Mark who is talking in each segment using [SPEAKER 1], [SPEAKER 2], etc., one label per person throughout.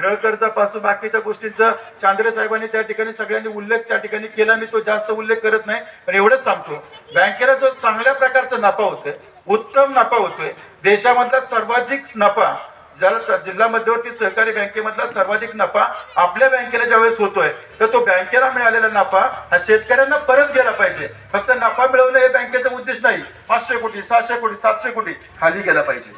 [SPEAKER 1] ग्रहकर्जा पासून बाकीच्या गोष्टींचा चांद्रे साहेबांनी त्या ठिकाणी सगळ्यांनी उल्लेख त्या ठिकाणी केला. मी तो जास्त उल्लेख करत नाही पण एवढंच सांगतो. बँकेला जो चांगल्या प्रकारचा नफा होतोय उत्तम नफा होतोय देशामधला सर्वाधिक नफा ज्याला जिल्हा मध्यवर्ती सहकारी बँकेमधला सर्वाधिक नफा आपल्या बँकेला ज्यावेळेस होतोय तर तो बँकेला मिळालेला नफा हा शेतकऱ्यांना परत गेला पाहिजे. फक्त नफा मिळवणं हे बँकेचं उद्देश नाही. पाचशे कोटी सहाशे कोटी सातशे कोटी खाली गेला पाहिजे.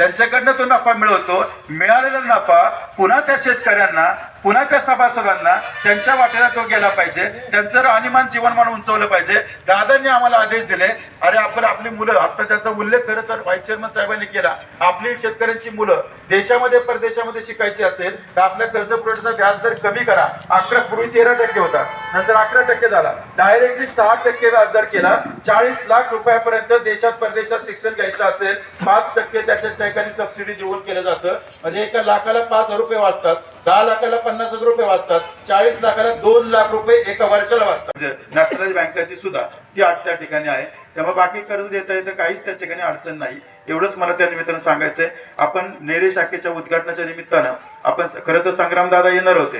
[SPEAKER 1] ज्यांच्याकडनं तो नफा मिळवतो मिळालेला नफा पुन्हा त्या शेतकऱ्यांना पुन्हा त्या सभासदांना त्यांच्या वाटेला तो गेला पाहिजे. त्यांचं राहणीमान जीवनमान उंचवलं पाहिजे. दादांनी आम्हाला आदेश दिले. अरे आपण आपली मुलं आता त्याचा उल्लेख खरं तर व्हाईस चेअरमन साहेबांनी केला. आपली शेतकऱ्यांची मुलं देशामध्ये परदेशामध्ये शिकायची असेल तर आपल्या कर्ज पुरवठ्याचा व्याजदर कमी करा. अकरा पूर्वी तेरा टक्के होता. नंतर अकरा टक्के झाला. डायरेक्टली सहा टक्के व्याजदर केला. चाळीस लाख रुपयापर्यंत देशात परदेशात शिक्षण घ्यायचं असेल पाच टक्के त्याच्या एखादी सबसिडी देऊन केलं जातं. म्हणजे एका लाखाला पाच हजार रुपये वाचतात दहा लाखाला पन्नास हजार रुपये वाचतात चाळीस लाखाला दोन लाख रुपये एका वर्षाला वाचतात. म्हणजे नॅशनल बँकेची सुद्धा ती आठ त्या ठिकाणी आहे. त्यामुळे बाकी कर्ज देता येतं काहीच त्या ठिकाणी अडचण नाही. एवढंच मला त्या निमित्तानं सांगायचंय. आपण नेरे शाखेच्या उद्घाटनाच्या निमित्तानं आपण खरं तर संग्राम दादा येणार होते.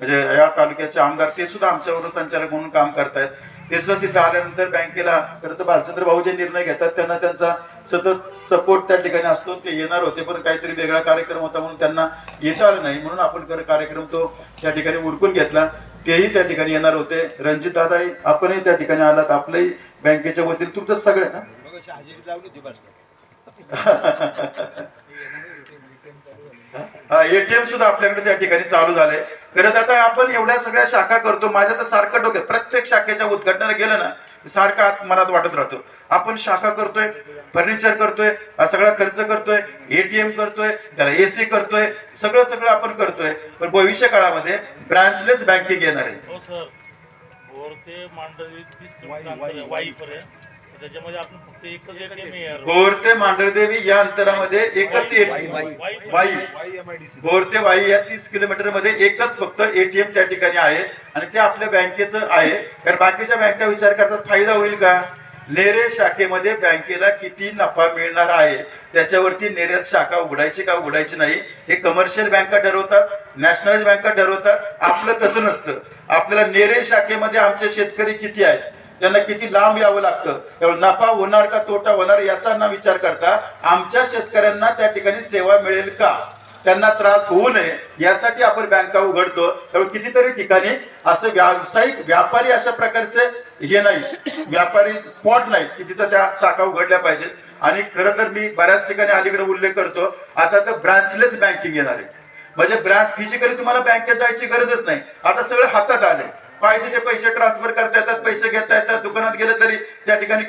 [SPEAKER 1] म्हणजे या तालुक्याचे आमदार ते सुद्धा आमच्याबरोबर संचालक म्हणून काम करतायत. तेच तिथे आल्यानंतर बँकेला. खरं तर भालचंद्र भाऊ जे निर्णय घेतात त्यांना त्यांचा सतत सपोर्ट त्या ठिकाणी असतो ते येणार होते पण काहीतरी वेगळा कार्यक्रम होता म्हणून त्यांना येता आलं नाही. म्हणून आपण खरं कार्यक्रम तो त्या ठिकाणी उरकून घेतला. तेही त्या ठिकाणी येणार होते. रणजित दादाही आपणही त्या ठिकाणी आलात. आपलंही बँकेच्या वतीने तुमचं सगळं ना? एटीएम सुद्धा आपल्याकडे त्या ठिकाणी चालू झालंय. खरं तर आता आपण एवढ्या सगळ्या शाखा करतो माझ्या तर सारखं डोक्यात प्रत्येक शाखेच्या उद्घाटनाला गेलं ना सारखं आत मनात वाटत राहतो. आपण शाखा करतोय फर्निचर करतोय हा सगळा खर्च करतोय एटीएम करतोय त्याला एसी करतोय सगळं सगळं आपण करतोय. पण भविष्य काळामध्ये ब्रांचलेस बँकिंग येणार आहे.
[SPEAKER 2] सर भोर ते मांडवी तीस
[SPEAKER 3] वाई-
[SPEAKER 2] किलोमीटर
[SPEAKER 3] वाई-
[SPEAKER 2] अंतर आहे. वाईपर्यंत तर त्याच्यामध्ये आपण फक्त एकच एटीएम आहे
[SPEAKER 1] भोर ते मांढरदेवी या अंतरामध्ये एकच
[SPEAKER 3] वाई-
[SPEAKER 1] एटीएम
[SPEAKER 3] वाई-
[SPEAKER 1] भोर ते या तीस किलोमीटरमध्ये एकच फक्त एटीएम त्या ठिकाणी आहे. आणि ते आपल्या बँकेचं आहे. कारण बाकीच्या बँका विचार करतात फायदा होईल का? नेरे शाखेमध्ये बँकेला किती नफा मिळणार आहे? त्याच्यावरती नेऱ्यात शाखा उघडायची का उघडायची नाही? हे कमर्शियल बँका ठरवतात नॅशनल बँका ठरवतात. आपलं तसं नसतं. आपल्याला नेरे शाखेमध्ये आमचे शेतकरी किती आहेत? त्यांना किती लांब यावं लागतं. त्यामुळे नफा होणार का तोटा होणार याचा ना विचार करता आमच्या शेतकऱ्यांना त्या ठिकाणी सेवा मिळेल का? त्यांना त्रास होऊ नये यासाठी आपण बँका उघडतो. त्यामुळे कितीतरी ठिकाणी असं व्यावसायिक व्यापारी अशा प्रकारचे हे नाही व्यापारी स्पॉट नाही की जिथं त्या शाखा उघडल्या पाहिजेत. आणि खरं तर मी बऱ्याच ठिकाणी अलीकडे उल्लेख करतो आता तर ब्रांचलेस बँकिंग येणार आहे. म्हणजे ब्रांच फिजिकली तुम्हाला बँकेत जायची गरजच नाही. आता सगळं हातात आले पाहिजे ते पैसे ट्रान्सफर करता येतात पैसे घेता येतात दुकानात गेले तरी त्या ठिकाणी